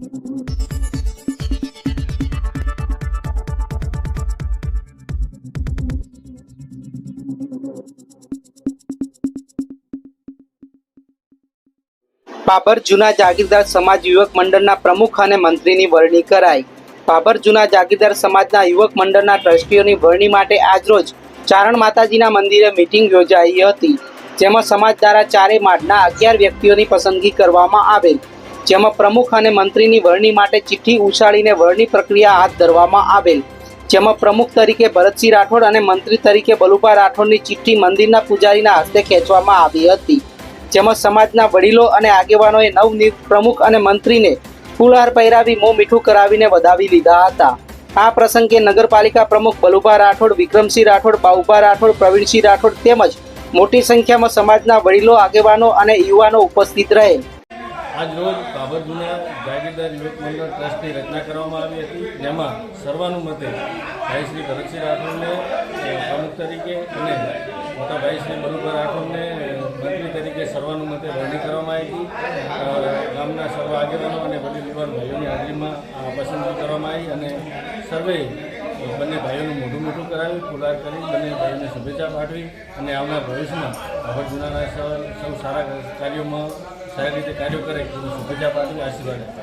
બાબર જૂના જાગીરદાર સમાજ યુવક મંડળના પ્રમુખ અને મંત્રીની વરણી કરાઈ. બાબર જૂના જાગીરદાર સમાજના યુવક મંડળના ટ્રસ્ટીઓની વરણી માટે આજરોજ ચારણ માતાજીના મંદિરે મિટિંગ યોજાઈ હતી, જેમાં સમાજ દ્વારા ચારે માળના અગિયાર વ્યક્તિઓની પસંદગી કરવામાં આવેલ. જેમાં પ્રમુખ અને મંત્રીની વરણી માટે ચિઠ્ઠી ઉછાળીને વરણી પ્રક્રિયા હાથ ધરવામાં આવેલ. જેમાં પ્રમુખ તરીકે ભરતસિંહ રાઠોડ અને મંત્રી તરીકે બલુભા રાઠોડની ચિઠ્ઠી મંદિરના પૂજારીના હસ્તે ખેંચવામાં આવી હતી. જેમાં સમાજના વડીલો અને આગેવાનોએ નવનિયુક્ત પ્રમુખ અને મંત્રીને ફૂલહાર પહેરાવી મોં મીઠું કરાવીને વધાવી લીધા હતા. આ પ્રસંગે નગરપાલિકા પ્રમુખ બલુભા રાઠોડ, વિક્રમસિંહ રાઠોડ બાઉભા રાઠોડ, પ્રવીણસિંહ રાઠોડ તેમજ મોટી સંખ્યામાં સમાજના વડીલો, આગેવાનો અને યુવાનો ઉપસ્થિત રહેલ આજ રોજ બાબરજુના જાગીરદાર યુવક મંડળ ટ્રસ્ટની રચના કરવામાં આવી હતી. જેમાં સર્વાનુમતે ભાઈ શ્રી ભરતસિંહ રાઠોડને પ્રમુખ તરીકે અને મોટા ભાઈ શ્રી બલુભા રાઠોડને મંત્રી તરીકે સર્વાનુમતે વરણી કરવામાં આવી. હતી ગામના સર્વ આગેવાનો અને વડીલ યુવાન ભાઈઓની હાજરીમાં પસંદગી કરવામાં આવી અને સર્વે બંને ભાઈઓનું મોઢું મોઢું કરાવ્યું ફુલાર કરી, બંને ભાઈઓને શુભેચ્છા પાઠવી અને આવનાર ભવિષ્યમાં બાબર જુનાના સૌ સૌ સારા કાર્યોમાં સારી રીતે કાર્યો કરે એવી શુભેચ્છા આશીર્વાદ